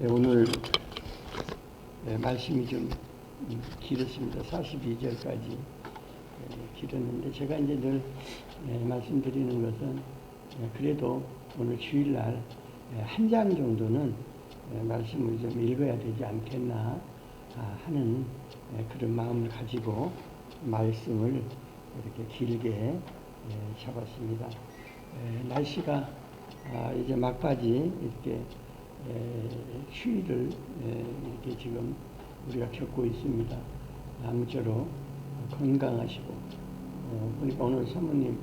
네, 오늘 네, 말씀이 좀 음, 길었습니다. 42절까지 길었는데 제가 이제 늘 네, 말씀드리는 것은 네, 그래도 오늘 주일날 네, 한장 정도는 네, 말씀을 좀 읽어야 되지 않겠나 아, 하는 네, 그런 마음을 가지고 말씀을 이렇게 길게 예, 잡았습니다. 에, 날씨가 아, 이제 막바지 이렇게 에, 추위를 에, 이렇게 지금 우리가 겪고 있습니다. 아무쪼록 건강하시고 어, 보니까 오늘 사모님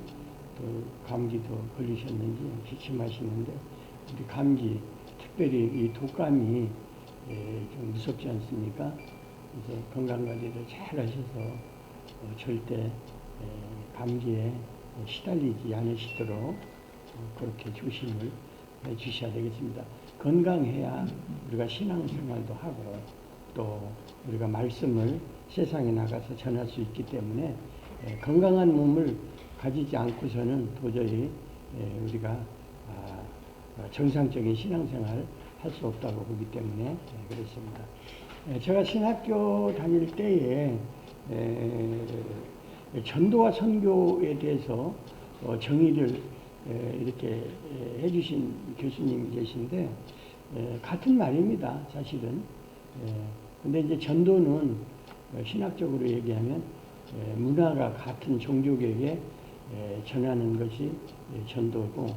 또 감기도 걸리셨는지 기침하시는데 우리 감기 특별히 이 독감이 에, 좀 무섭지 않습니까? 그래서 건강 관리를 잘 하셔서 어, 절대 에, 감기에 시달리지 않으시도록 어, 그렇게 조심을 해 주셔야 되겠습니다. 건강해야 우리가 신앙생활도 하고 또 우리가 말씀을 세상에 나가서 전할 수 있기 때문에 에, 건강한 몸을 가지지 않고서는 도저히 에, 우리가 아, 어, 정상적인 신앙생활 할 수 없다고 보기 때문에 에, 그렇습니다. 에, 제가 신학교 다닐 때에 에, 전도와 선교에 대해서 어, 정의를 에, 이렇게 에, 해주신 교수님이 계신데 에, 같은 말입니다, 사실은. 에, 근데 이제 전도는 어, 신학적으로 얘기하면 에, 문화가 같은 종족에게 에, 전하는 것이 에, 전도고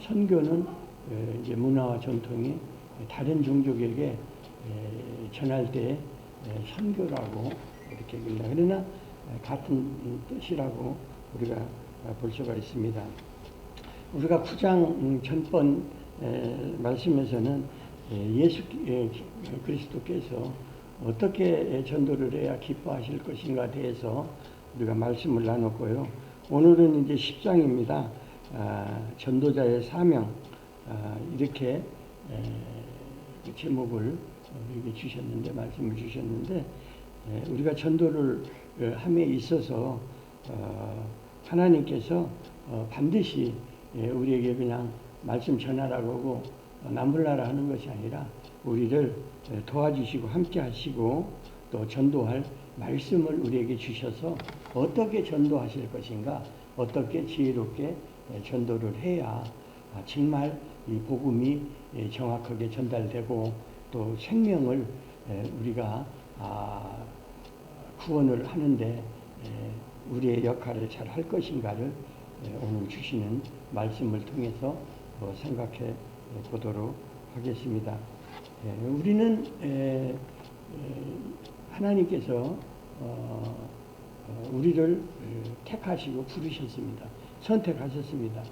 선교는 에, 이제 문화와 전통이 다른 종족에게 에, 전할 때 에, 선교라고 이렇게 얘기합니다. 그러나 같은 뜻이라고 우리가 볼 수가 있습니다. 우리가 구장 전번 말씀에서는 예수 그리스도께서 어떻게 전도를 해야 기뻐하실 것인가 대해서 우리가 말씀을 나눴고요. 오늘은 이제 10장입니다. 아, 전도자의 사명 아, 이렇게 그 제목을 우리에게 주셨는데 말씀을 주셨는데 우리가 전도를 함에 있어서 어, 하나님께서 어, 반드시 우리에게 그냥 말씀 전하라고 하고 어, 남불나라 하는 것이 아니라 우리를 도와주시고 함께 하시고 또 전도할 말씀을 우리에게 주셔서 어떻게 전도하실 것인가 어떻게 지혜롭게 전도를 해야 아, 정말 이 복음이 정확하게 전달되고 또 생명을 우리가 아, 구원을 하는데 우리의 역할을 잘 할 것인가를 오늘 주시는 말씀을 통해서 어, 생각해 보도록 하겠습니다. 우리는 하나님께서 어, 어, 우리를 택하시고 부르셨습니다. 선택하셨습니다.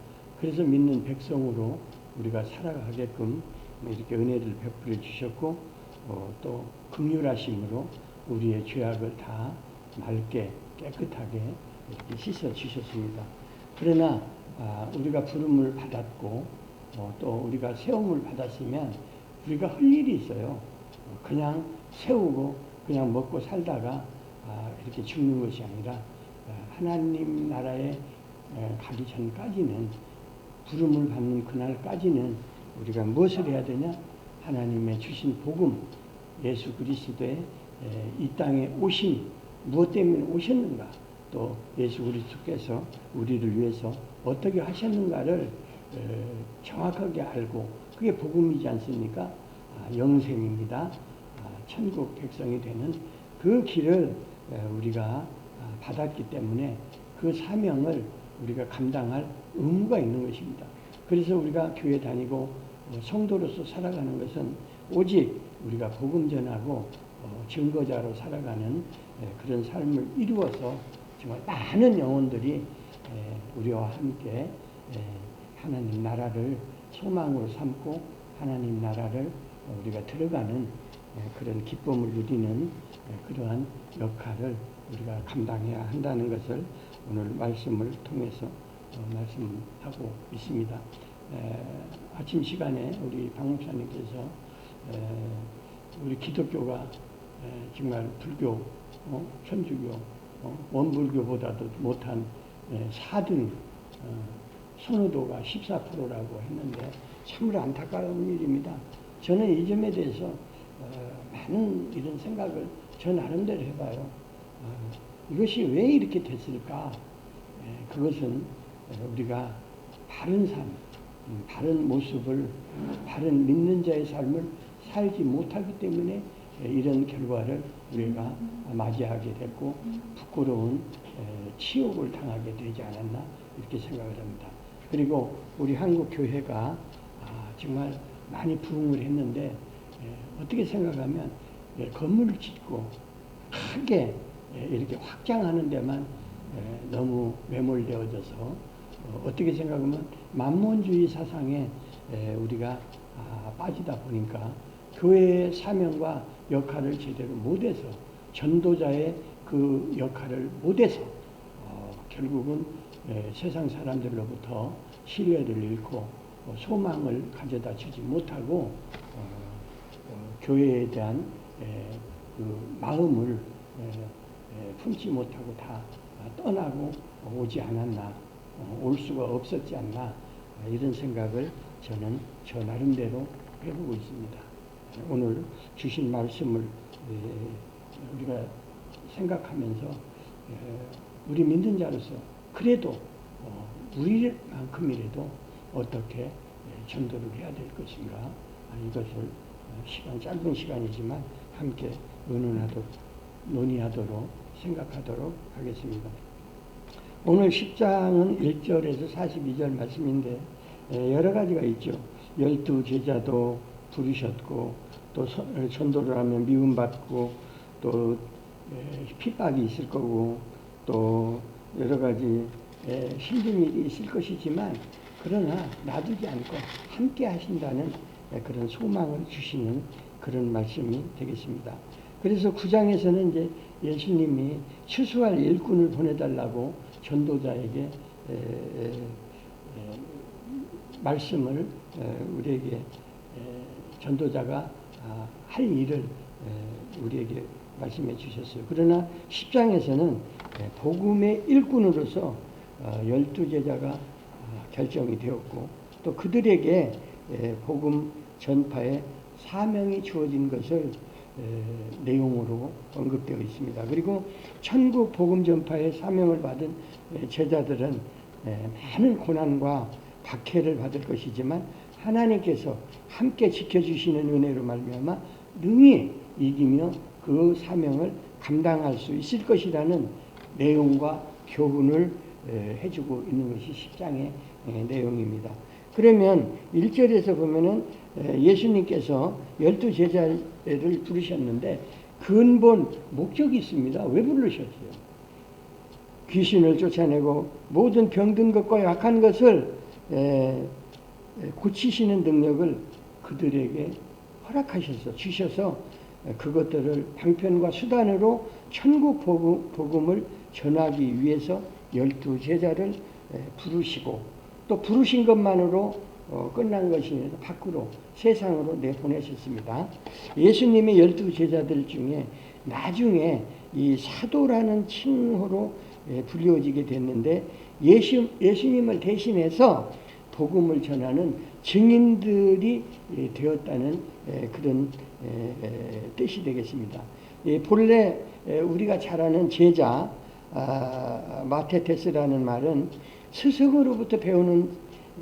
그래서 믿는 백성으로 우리가 살아가게끔 이렇게 은혜를 베풀어 주셨고 또 긍휼하심으로 우리의 죄악을 다 맑게 깨끗하게 씻어 주셨습니다. 그러나 아, 우리가 부름을 받았고 어, 또 우리가 세움을 받았으면 우리가 할 일이 있어요. 그냥 세우고 그냥 먹고 살다가 아, 이렇게 죽는 것이 아니라 아, 하나님 나라에 가기 전까지는 부름을 받는 그날까지는 우리가 무엇을 해야 되냐? 하나님의 주신 복음, 예수 그리스도의 이 땅에 오신 무엇 때문에 오셨는가? 또 예수 그리스도께서 우리를 위해서 어떻게 하셨는가를 정확하게 알고 그게 복음이지 않습니까? 아, 영생입니다. 아, 천국 백성이 되는 그 길을 우리가 아, 받았기 때문에 그 사명을 우리가 감당할 의무가 있는 것입니다. 그래서 우리가 교회 다니고 어, 성도로서 살아가는 것은 오직 우리가 복음 전하고 어, 증거자로 살아가는 그런 삶을 이루어서 정말 많은 영혼들이 우리와 함께 하나님 나라를 소망으로 삼고 하나님 나라를 우리가 들어가는 그런 기쁨을 누리는 그러한 역할을 우리가 감당해야 한다는 것을 오늘 말씀을 통해서 어, 말씀하고 있습니다. 아침 시간에 우리 박 목사님께서 우리 기독교가 정말 불교, 어, 천주교, 어, 원불교보다도 못한 4등 선호도가 14%라고 했는데 참으로 안타까운 일입니다. 저는 이 점에 대해서 어, 많은 이런 생각을 저 나름대로 해봐요. 어, 이것이 왜 이렇게 됐을까? 예, 그것은 우리가 바른 삶, 음, 바른 모습을, 바른 믿는 자의 삶을 살지 못하기 때문에 예, 이런 결과를 우리가 맞이하게 됐고 부끄러운 에, 치욕을 당하게 되지 않았나 이렇게 생각을 합니다. 그리고 우리 한국 교회가 아, 정말 많이 부흥을 했는데 예, 어떻게 생각하면 예, 건물을 짓고 크게 예, 이렇게 확장하는 데만 예, 너무 매몰되어져서 어, 어떻게 생각하면 만몬주의 사상에 예, 우리가 아, 빠지다 보니까 교회의 사명과 역할을 제대로 못해서 전도자의 그 역할을 못해서 어, 결국은 예, 세상 사람들로부터 신뢰를 잃고 어, 소망을 가져다 주지 못하고 어, 어, 교회에 대한 예, 그 마음을 예, 예, 품지 못하고 다 떠나고 오지 않았나 어, 올 수가 없었지 않나 아, 이런 생각을 저는 저 나름대로 해보고 있습니다. 오늘 주신 말씀을 예, 우리가 생각하면서 예, 우리 믿는 자로서 그래도 어, 우리만큼이라도 어떻게 예, 전도를 해야 될 것인가 아, 이것을 어, 시간 짧은 시간이지만 함께 의논하도록 논의하도록 생각하도록 하겠습니다. 오늘 10장은 1절에서 42절 말씀인데 예, 여러 가지가 있죠. 열두 제자도 부르셨고 또 선- 전도를 하면 미움받고 또 예, 핍박이 있을 거고 또 여러 가지 예, 힘든 일이 있을 것이지만 그러나 놔두지 않고 함께 하신다는 예, 그런 소망을 주시는 그런 말씀이 되겠습니다. 그래서 9장에서는 이제 예수님이 추수할 일꾼을 보내달라고 전도자에게 말씀을 에, 우리에게 에, 전도자가 아, 할 일을 에, 우리에게 말씀해 주셨어요. 그러나 10장에서는 복음의 일꾼으로서 어, 열두 제자가 아, 결정이 되었고 또 그들에게 에, 복음 전파의 사명이 주어진 것을 에, 내용으로 언급되어 있습니다. 그리고 천국 복음 전파의 사명을 받은 에, 제자들은 에, 많은 고난과 박해를 받을 것이지만 하나님께서 함께 지켜주시는 은혜로 말미암아 능히 이기며 그 사명을 감당할 수 있을 것이라는 내용과 교훈을 에, 해주고 있는 것이 10장의 에, 내용입니다. 그러면 1절에서 보면은 에, 예수님께서 열두 제자를 부르셨는데 근본 목적이 있습니다. 왜 부르셨어요? 귀신을 쫓아내고 모든 병든 것과 약한 것을 고치시는 능력을 그들에게 허락하셔서 주셔서 에, 그것들을 방편과 수단으로 천국 복음, 복음을 전하기 위해서 열두 제자를 에, 부르시고 또 부르신 것만으로 어, 끝난 것이 아니라 밖으로 세상으로 내보내셨습니다. 예수님의 열두 제자들 중에 나중에 이 사도라는 칭호로 예, 불리워지게 됐는데 예수, 예수님을 대신해서 복음을 전하는 증인들이 예, 되었다는 예, 그런 예, 예, 뜻이 되겠습니다. 예, 본래 예, 우리가 잘 아는 제자 아, 마테테스라는 말은 스승으로부터 배우는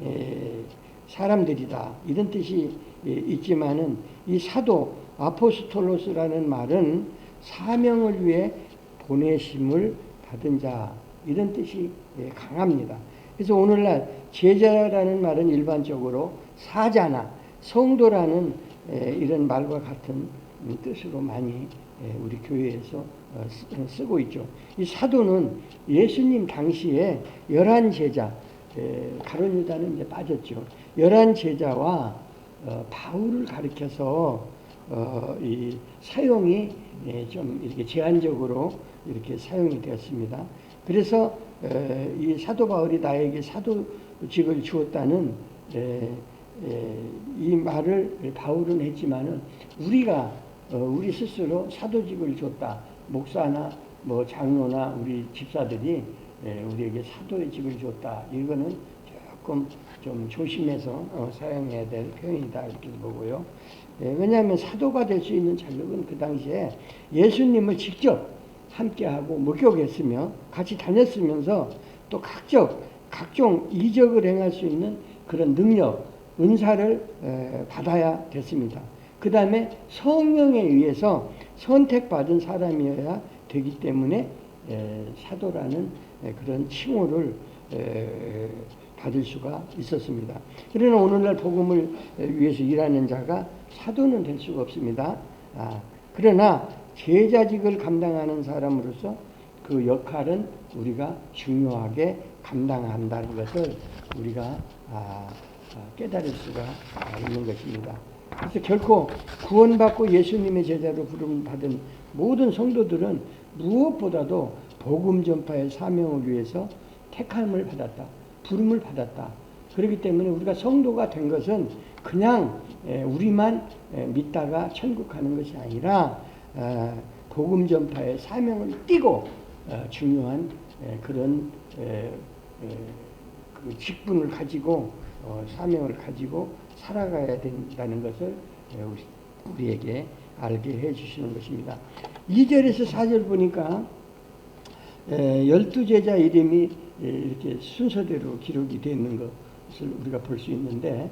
예, 사람들이다 이런 뜻이 예, 있지만은 이 사도 아포스톨로스라는 말은 사명을 위해 보내심을 받은 자 이런 뜻이 예, 강합니다. 그래서 오늘날 제자라는 말은 일반적으로 사자나 성도라는 예, 이런 말과 같은 음, 뜻으로 많이 예, 우리 교회에서 어, 쓰- 어, 쓰고 있죠. 이 사도는 예수님 당시에 열한 제자, 예, 가론 유다는 이제 빠졌죠. 열한 제자와 어, 바울을 가리켜서 어, 이 사용이 예, 좀 이렇게 제한적으로 이렇게 사용이 되었습니다. 그래서 에, 이 사도 바울이 나에게 사도직을 주었다는 이 말을 바울은 했지만은 우리가 어, 우리 스스로 사도직을 줬다. 목사나 뭐 장로나 우리 집사들이 에, 우리에게 사도의 직을 줬다. 이거는 조금 좀 조심해서 어, 사용해야 될 표현이다 이렇게 보고요. 예, 왜냐하면 사도가 될 수 있는 자격은 그 당시에 예수님을 직접 함께하고 목격했으며 같이 다녔으면서 또 각적 각종 이적을 행할 수 있는 그런 능력, 은사를 에, 받아야 됐습니다. 그 다음에 성령에 의해서 선택받은 사람이어야 되기 때문에 에, 사도라는 에, 그런 칭호를 에, 받을 수가 있었습니다. 그러나 오늘날 복음을 위해서 일하는 자가 사도는 될 수가 없습니다. 아, 그러나 제자직을 감당하는 사람으로서 그 역할은 우리가 중요하게 감당한다는 것을 우리가 아, 아, 깨달을 수가 있는 것입니다. 그래서 결코 구원받고 예수님의 제자로 부름 받은 모든 성도들은 무엇보다도 복음 전파의 사명을 위해서 택함을 받았다. 부름을 받았다. 그렇기 때문에 우리가 성도가 된 것은 그냥 에, 우리만 에, 믿다가 천국 가는 것이 아니라 어, 복음 전파의 사명을 띠고 어, 중요한 에, 그런 에, 에, 그 직분을 가지고 어, 사명을 가지고 살아가야 된다는 것을 우리에게 알게 해주시는 것입니다. 2절에서 4절 보니까 에, 열두 제자 이름이 에, 이렇게 순서대로 기록이 되어 있는 것을 우리가 볼 수 있는데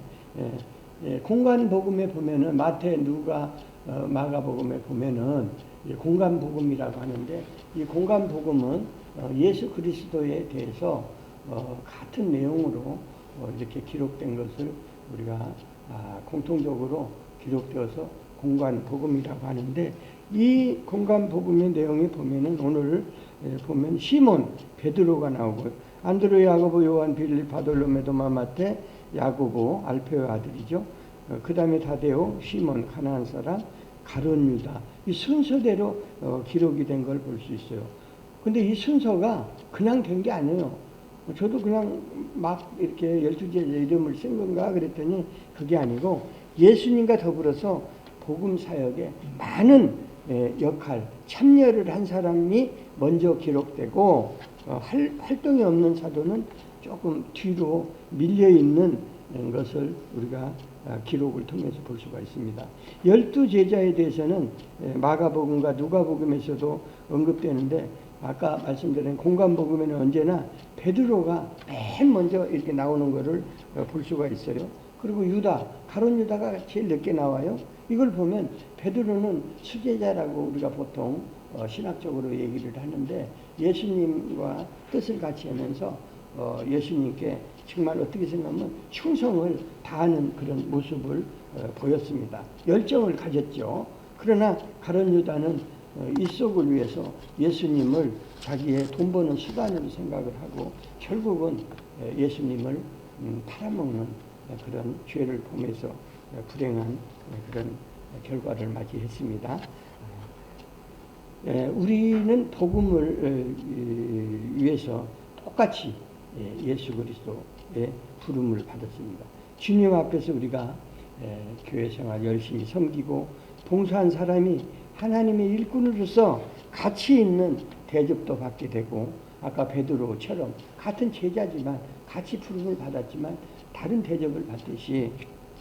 공간 복음에 보면은 마태, 누가, 어, 마가 복음에 보면은 이 공간 복음이라고 하는데 이 공간 복음은 어, 예수 그리스도에 대해서 어, 같은 내용으로 어, 이렇게 기록된 것을 우리가 아, 공통적으로 기록되어서 공간 복음이라고 하는데 이 공간 복음의 내용에 보면은 오늘 예, 보면 시몬 베드로가 나오고 안드로 야고보 요한 빌립 바돌로메 도 마 마테 야고보 알페오 아들이죠. 그 다음에 다데오 시몬 가나안 사람 가론 유다 이 순서대로 어, 기록이 된 걸 볼 수 있어요. 근데 이 순서가 그냥 된 게 아니에요. 저도 그냥 막 이렇게 열두 제 이름을 쓴 건가 그랬더니 그게 아니고 예수님과 더불어서 복음 사역에 많은 예, 역할, 참여를 한 사람이 먼저 기록되고 어, 할, 활동이 없는 사도는 조금 뒤로 밀려 있는 것을 우리가 아, 기록을 통해서 볼 수가 있습니다. 열두 제자에 대해서는 예, 마가복음과 누가복음에서도 언급되는데 아까 말씀드린 공간복음에는 언제나 베드로가 맨 먼저 이렇게 나오는 것을 어, 볼 수가 있어요. 그리고 유다, 가론 유다가 제일 늦게 나와요. 이걸 보면 베드로는 수제자라고 우리가 보통 어, 신학적으로 얘기를 하는데 예수님과 뜻을 같이 하면서 어, 예수님께 정말 어떻게 생각하면 충성을 다하는 그런 모습을 어, 보였습니다. 열정을 가졌죠. 그러나 가론 유다는 어, 이 속을 위해서 예수님을 자기의 돈 버는 수단으로 생각을 하고 결국은 에, 예수님을 음, 팔아먹는 그런 죄를 보면서 불행한 그런 결과를 맞이했습니다. 예, 우리는 복음을 어, 위해서 똑같이 예, 예수 그리스도의 부름을 받았습니다. 주님 앞에서 우리가 예, 교회 생활 열심히 섬기고 봉사한 사람이 하나님의 일꾼으로서 가치 있는 대접도 받게 되고 아까 베드로처럼 같은 제자지만 같이 부름을 받았지만 다른 대접을 받듯이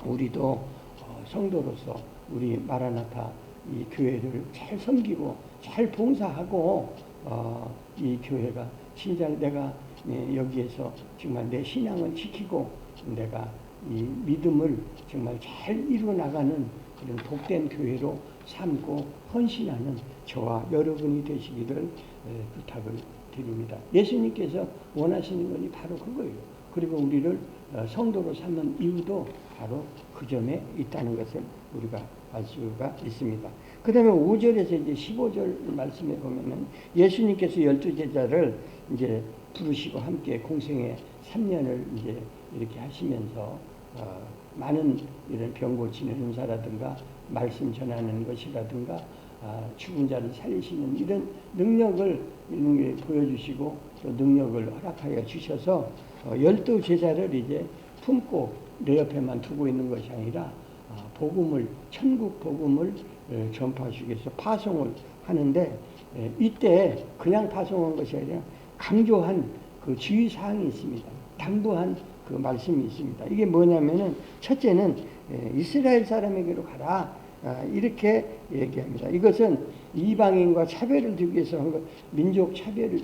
우리도 어, 성도로서 우리 마라나타 이 교회를 잘 섬기고 잘 봉사하고 어, 이 교회가 진짜 내가 예, 여기에서 정말 내 신앙을 지키고 내가 이 믿음을 정말 잘 이루어 나가는 그런 복된 교회로 삼고 헌신하는 저와 여러분이 되시기를 에, 부탁을 드립니다. 예수님께서 원하시는 것이 바로 그거예요. 그리고 우리를 어, 성도로 삼는 이유도 바로 그 점에 있다는 것을 우리가 알 수가 있습니다. 그 다음에 5절에서 이제 15절 말씀에 보면은 예수님께서 열두 제자를 이제 부르시고 함께 공생의 3년을 이제 이렇게 하시면서 어, 많은 이런 병 고치는 은사라든가 말씀 전하는 것이라든가 아, 죽은 자를 살리시는 이런 능력을 이런 보여주시고 또 능력을 허락하여 주셔서 어, 열두 제자를 이제 품고 내 옆에만 두고 있는 것이 아니라 아, 복음을 천국 복음을 에, 전파하시기 위해서 파송을 하는데 에, 이때 그냥 파송한 것이 아니라 강조한 그그 주의 사항이 있습니다. 당부한 그 말씀이 있습니다. 이게 뭐냐면은 첫째는 예, 이스라엘 사람에게로 가라. 아, 이렇게 얘기합니다. 이것은 이방인과 차별을 두기 위해서 한 것, 민족 차별을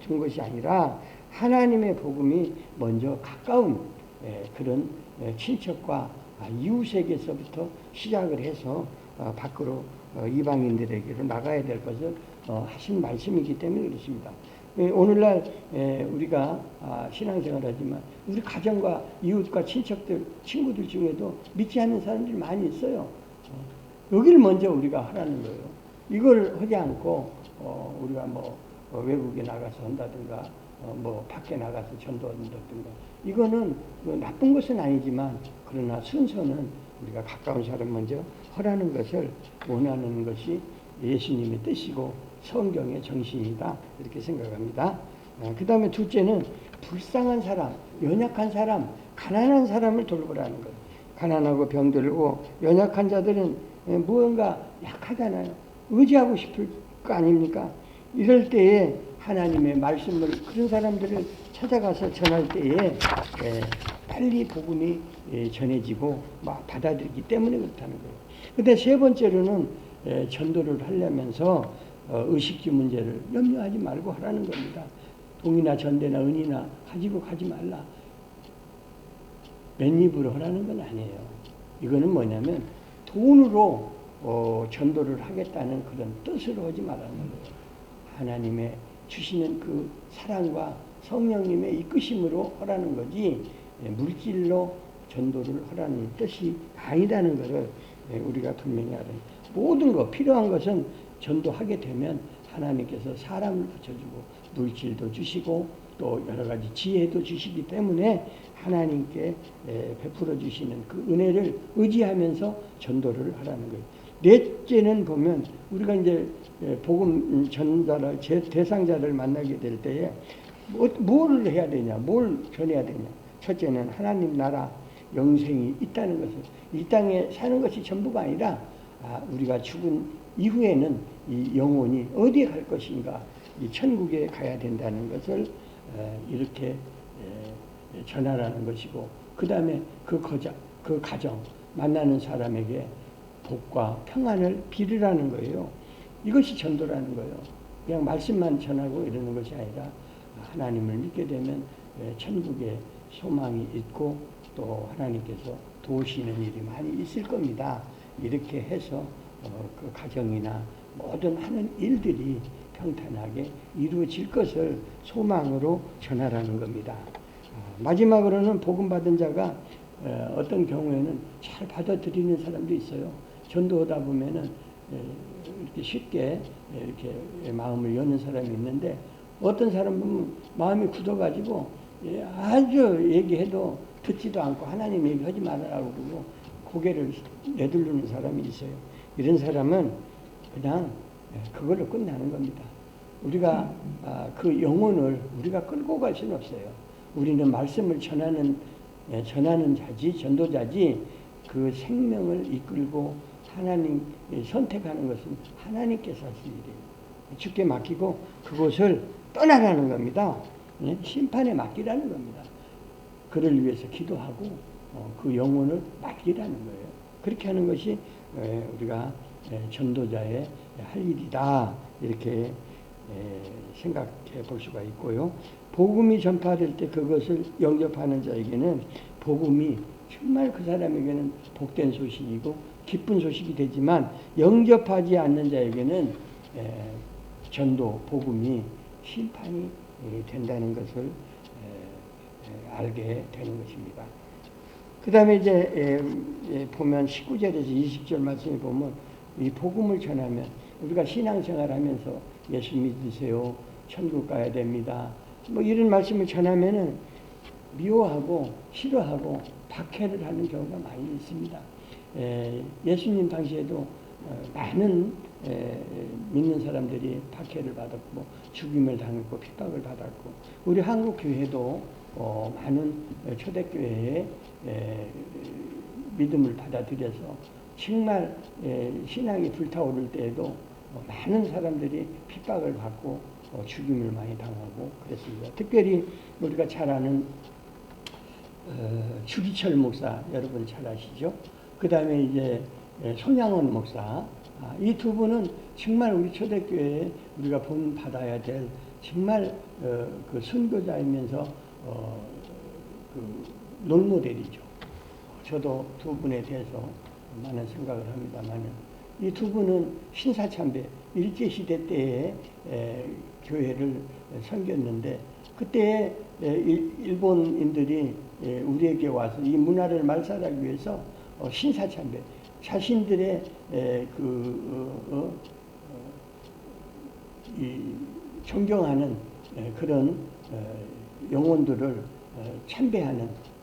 둔 것이, 아니라 하나님의 복음이 먼저 가까운 예, 그런 예, 친척과 아, 이웃에게서부터 시작을 해서 어, 밖으로 어, 이방인들에게로 나가야 될 것을 어, 하신 말씀이기 때문에 그렇습니다. 예, 오늘날 예, 우리가 아, 신앙생활 하지만 우리 가정과 이웃과 친척들, 친구들 중에도 믿지 않는 사람들이 많이 있어요. 어, 여기를 먼저 우리가 하라는 거예요. 이걸 하지 않고 어, 우리가 뭐 어, 외국에 나가서 한다든가 어, 뭐 밖에 나가서 전도한다든가 이거는 뭐 나쁜 것은 아니지만 그러나 순서는 우리가 가까운 사람 먼저 하라는 것을 원하는 것이 예수님의 뜻이고 성경의 정신이다 이렇게 생각합니다. 그 다음에 둘째는 불쌍한 사람, 연약한 사람, 가난한 사람을 돌보라는 것. 가난하고 병들고 연약한 자들은 예, 무언가 약하잖아요. 의지하고 싶을 거 아닙니까? 이럴 때에 하나님의 말씀을 그런 사람들을 찾아가서 전할 때에 예, 빨리 복음이 예, 전해지고 막 받아들이기 때문에 그렇다는 거예요. 근데 세 번째로는 예, 전도를 하려면서 어, 의식주 문제를 염려하지 말고 하라는 겁니다. 동이나 전대나 은이나 가지고 가지 말라. 맨입으로 하라는 건 아니에요. 이거는 뭐냐면 돈으로 어, 전도를 하겠다는 그런 뜻으로 하지 말라는 거예요. 하나님의 주시는 그 사랑과 성령님의 이끄심으로 하라는 거지 예, 물질로 전도를 하라는 뜻이 아니라는 것을 예, 우리가 분명히 알아요. 모든 것 필요한 것은 전도하게 되면 하나님께서 사람을 붙여주고 물질도 주시고 또 여러 가지 지혜도 주시기 때문에 하나님께 예, 베풀어 주시는 그 은혜를 의지하면서 전도를 하라는 거예요. 넷째는 보면 우리가 이제 예, 복음 전자를 제 대상자를 만나게 될 때에 뭐, 뭘 해야 되냐, 뭘 전해야 되냐. 첫째는 하나님 나라 영생이 있다는 것을 이 땅에 사는 것이 전부가 아니라 아, 우리가 죽은 이후에는 이 영혼이 어디에 갈 것인가, 이 천국에 가야 된다는 것을 에, 이렇게 에, 전하라는 것이고, 그 다음에 그 거자, 그 가정 만나는 사람에게 복과 평안을 빌으라는 거예요. 이것이 전도라는 거예요. 그냥 말씀만 전하고 이러는 것이 아니라 하나님을 믿게 되면 천국에 소망이 있고 또 하나님께서 도우시는 일이 많이 있을 겁니다. 이렇게 해서 어, 그 가정이나 모든 하는 일들이 평탄하게 이루어질 것을 소망으로 전하라는 겁니다. 어, 마지막으로는 복음 받은 자가 어, 어떤 경우에는 잘 받아들이는 사람도 있어요. 전도하다 보면은 이렇게 쉽게 이렇게 마음을 여는 사람이 있는데 어떤 사람은 마음이 굳어가지고 예, 아주 얘기해도 듣지도 않고 하나님 얘기하지 말아라고 그러고 고개를 내두르는 사람이 있어요. 이런 사람은 그냥 예, 그걸로 끝나는 겁니다. 우리가 아, 그 영혼을 우리가 끌고 갈 수는 없어요. 우리는 말씀을 전하는 예, 전하는 자지 전도자지 그 생명을 이끌고 하나님 선택하는 것은 하나님께서 하실 일이에요. 주께 맡기고 그곳을 떠나라는 겁니다. 예? 심판에 맡기라는 겁니다. 그를 위해서 기도하고 어, 그 영혼을 맡기라는 거예요. 그렇게 하는 것이 에, 우리가 에, 전도자의 할 일이다 이렇게 에, 생각해 볼 수가 있고요. 복음이 전파될 때 그것을 영접하는 자에게는 복음이 정말 그 사람에게는 복된 소식이고 기쁜 소식이 되지만 영접하지 않는 자에게는 전도 복음이 심판이 된다는 것을 알게 되는 것입니다. 그 다음에 이제 보면 19절에서 20절 말씀에 보면 이 복음을 전하면 우리가 신앙생활 하면서 예수 믿으세요. 천국 가야 됩니다. 뭐 이런 말씀을 전하면은 미워하고 싫어하고 박해를 하는 경우가 많이 있습니다. 예 수님 당시에도 어, 많은 믿는 사람들이 박해를 받았고 죽임을 당했고 핍박을 받았고 우리 한국 교회도 어, 많은 초대교회에 믿음을 받아들여서 정말 신앙이 불타오를 때에도 많은 사람들이 핍박을 받고 어, 죽임을 많이 당하고 그랬습니다. 특별히 우리가 잘 아는 어, 주기철 목사 여러분 잘 아시죠? 그 다음에 이제 예, 손양원 목사 아, 이두 분은 정말 우리 초대교회에 우리가 본 받아야 될 정말 어, 그 선교자이면서 어, 그 롤모델이죠. 저도 두 분에 대해서 많은 생각을 합니다만 이두 분은 신사참배 일제 시대 때에 에, 교회를 섬겼는데 그때 에, 일- 일본인들이 에, 우리에게 와서 이 문화를 말살하기 위해서 어, 신사참배 자신들의 에, 그 어, 어, 어, 이 존경하는 에, 그런 어, 영혼들을 어, 참배하는 에, 에,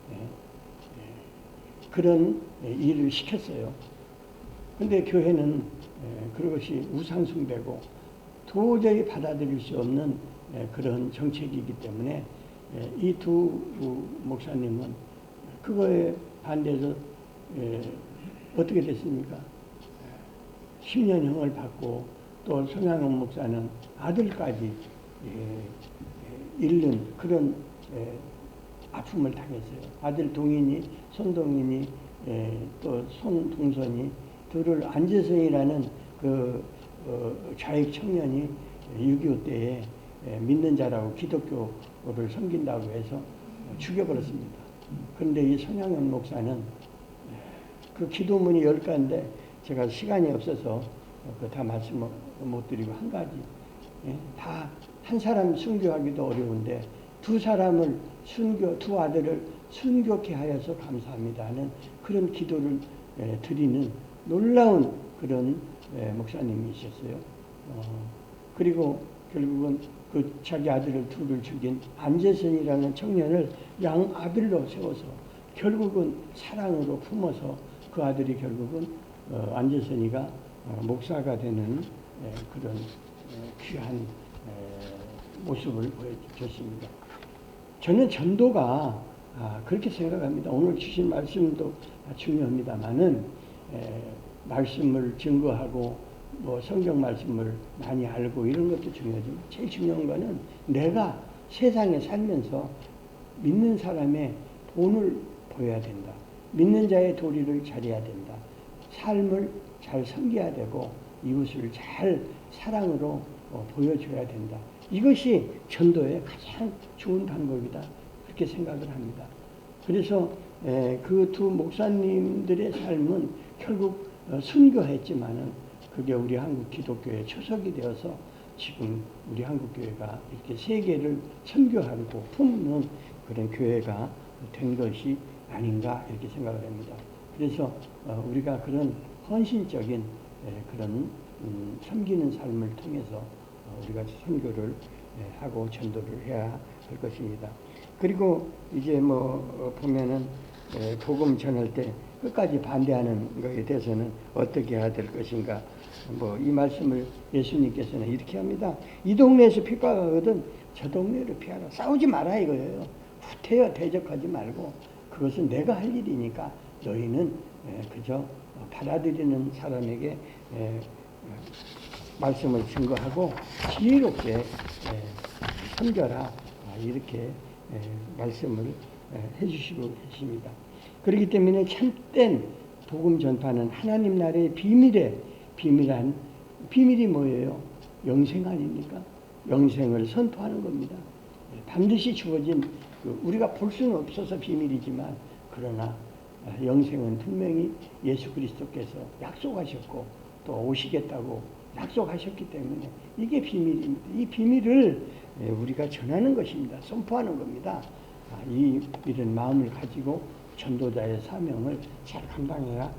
그런 에, 일을 시켰어요. 근데 교회는 에, 그것이 우상숭배고 도저히 받아들일 수 없는 에, 그런 정책이기 때문에 이 두 목사님은 그거에 반대해서 에, 어떻게 됐습니까? 10년형을 받고 또 손양원 목사는 아들까지 예, 예, 잃는 그런 예, 아픔을 당했어요. 아들 동인이 손동인이 예, 또 손동선이 둘을 안재성이라는 그 어, 좌익 청년이 6.25 때에 예, 믿는 자라고 기독교를 섬긴다고 해서 죽여버렸습니다. 그런데 이 손양원 목사는 그 기도문이 열 가지인데 제가 시간이 없어서 그 다 말씀 못- 못 드리고 한 가지 예, 다한 사람 순교하기도 어려운데 두 사람을 순교 두 아들을 순교케 하여서 감사합니다 하는 그런 기도를 예, 드리는 놀라운 그런 예, 목사님이셨어요. 어, 그리고 결국은 그 자기 아들을 둘을 죽인 안재선이라는 청년을 양 아들로 세워서 결국은 사랑으로 품어서 그 아들이 결국은 어, 안재선이가 어, 목사가 되는 에, 그런 에, 귀한 에, 모습을 보여줬습니다. 저는 전도가 아, 그렇게 생각합니다. 오늘 주신 말씀도 중요합니다만은 에, 말씀을 증거하고 뭐 성경 말씀을 많이 알고 이런 것도 중요하지만 제일 중요한 거는 내가 세상에 살면서 믿는 사람의 본을 보여야 된다. 믿는 자의 도리를 잘해야 된다. 삶을 잘 섬겨야 되고 이웃을 잘 사랑으로 어, 보여줘야 된다. 이것이 전도의 가장 좋은 방법이다. 그렇게 생각을 합니다. 그래서 그 두 목사님들의 삶은 결국 어, 순교했지만은 그게 우리 한국 기독교의 초석이 되어서 지금 우리 한국 교회가 이렇게 세계를 선교하고 품는 그런 교회가 된 것이 아닌가 이렇게 생각을 합니다. 그래서 어, 우리가 그런 헌신적인 에, 그런 음, 섬기는 삶을 통해서 어, 우리가 선교를 에, 하고 전도를 해야 할 것입니다. 그리고 이제 뭐 어, 보면은 에, 복음 전할 때 끝까지 반대하는 것에 대해서는 어떻게 해야 될 것인가. 뭐 이 말씀을 예수님께서는 이렇게 합니다. 이 동네에서 핍박하거든 저 동네로 피하라. 싸우지 마라 이거예요. 후퇴어 대적하지 말고 그것은 내가 할 일이니까 너희는 에, 그저 받아들이는 사람에게 에, 말씀을 증거하고 지혜롭게 에, 섬겨라 아, 이렇게 에, 말씀을 에, 해주시고 계십니다. 그렇기 때문에 참된 복음 전파는 하나님 나라의 비밀의 비밀한 비밀이 뭐예요? 영생 아닙니까? 영생을 선포하는 겁니다. 반드시 주어진 그 우리가 볼 수는 없어서 비밀이지만 그러나 영생은 분명히 예수 그리스도께서 약속하셨고 또 오시겠다고 약속하셨기 때문에 이게 비밀입니다. 이 비밀을 우리가 전하는 것입니다. 선포하는 겁니다. 아, 이 이런 마음을 가지고 전도자의 사명을 잘 감당해야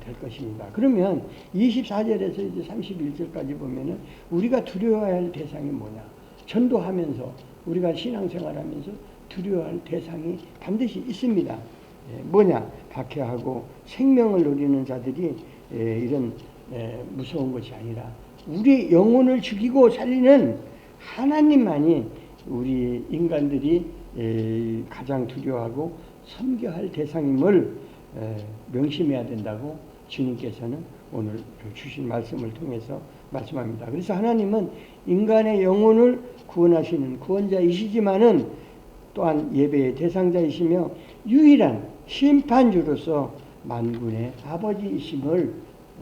될 것입니다. 그러면 24절에서 이제 31절까지 보면은 우리가 두려워해야 할 대상이 뭐냐? 전도하면서 우리가 신앙생활하면서 두려워할 대상이 반드시 있습니다. 예, 뭐냐? 박해하고 생명을 노리는 자들이 예, 이런 예, 무서운 것이 아니라 우리 영혼을 죽이고 살리는 하나님만이 우리 인간들이 예, 가장 두려워하고 섬겨할 대상임을 에, 명심해야 된다고 주님께서는 오늘 그 주신 말씀을 통해서 말씀합니다. 그래서 하나님은 인간의 영혼을 구원하시는 구원자이시지만은 또한 예배의 대상자이시며 유일한 심판주로서 만군의 아버지이심을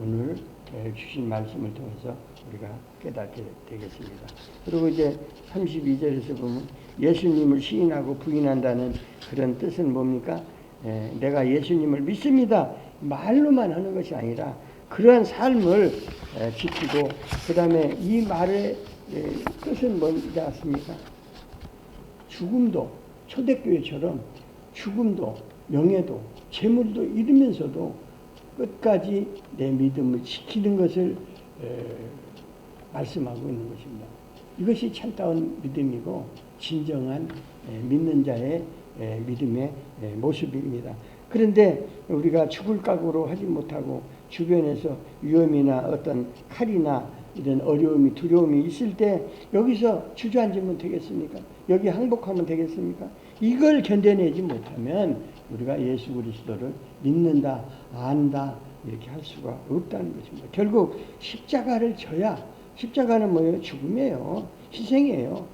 오늘 에, 주신 말씀을 통해서 우리가 깨닫게 되겠습니다. 그리고 이제 32절에서 보면 예수님을 시인하고 부인한다는 그런 뜻은 뭡니까? 에, 내가 예수님을 믿습니다. 말로만 하는 것이 아니라 그러한 삶을 에, 지키고 그 다음에 이 말의 에, 뜻은 뭔지 아십니까? 죽음도 초대교회처럼 죽음도 명예도 재물도 잃으면서도 끝까지 내 믿음을 지키는 것을 에, 말씀하고 있는 것입니다. 이것이 참다운 믿음이고 진정한 에, 믿는 자의 에, 믿음의 에, 모습입니다. 그런데 우리가 죽을 각오로 하지 못하고 주변에서 위험이나 어떤 칼이나 이런 어려움이 두려움이 있을 때 여기서 주저앉으면 되겠습니까? 여기 항복하면 되겠습니까? 이걸 견뎌내지 못하면 우리가 예수 그리스도를 믿는다, 안다 이렇게 할 수가 없다는 것입니다. 결국 십자가를 져야 십자가는 뭐예요? 죽음이에요. 희생이에요.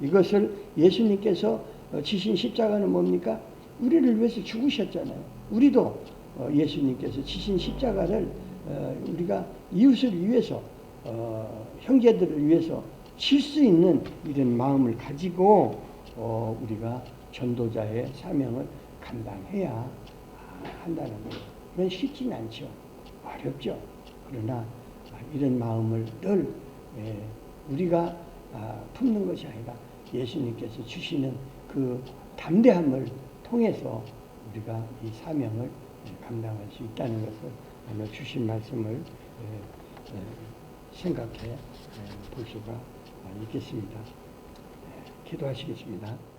이것을 예수님께서 어, 지신 십자가는 뭡니까? 우리를 위해서 죽으셨잖아요. 우리도 어, 예수님께서 지신 십자가를 어, 우리가 이웃을 위해서 어, 형제들을 위해서 칠 수 있는 이런 마음을 가지고 어, 우리가 전도자의 사명을 감당해야 아, 한다는 거예요. 그건 쉽진 않죠. 어렵죠. 그러나 아, 이런 마음을 늘 예, 우리가 아, 품는 것이 아니라 예수님께서 주시는 그 담대함을 통해서 우리가 이 사명을 예, 감당할 수 있다는 것을 오늘 주신 말씀을 예, 예, 생각해 예, 볼 수가 있겠습니다. 예, 기도하시겠습니다.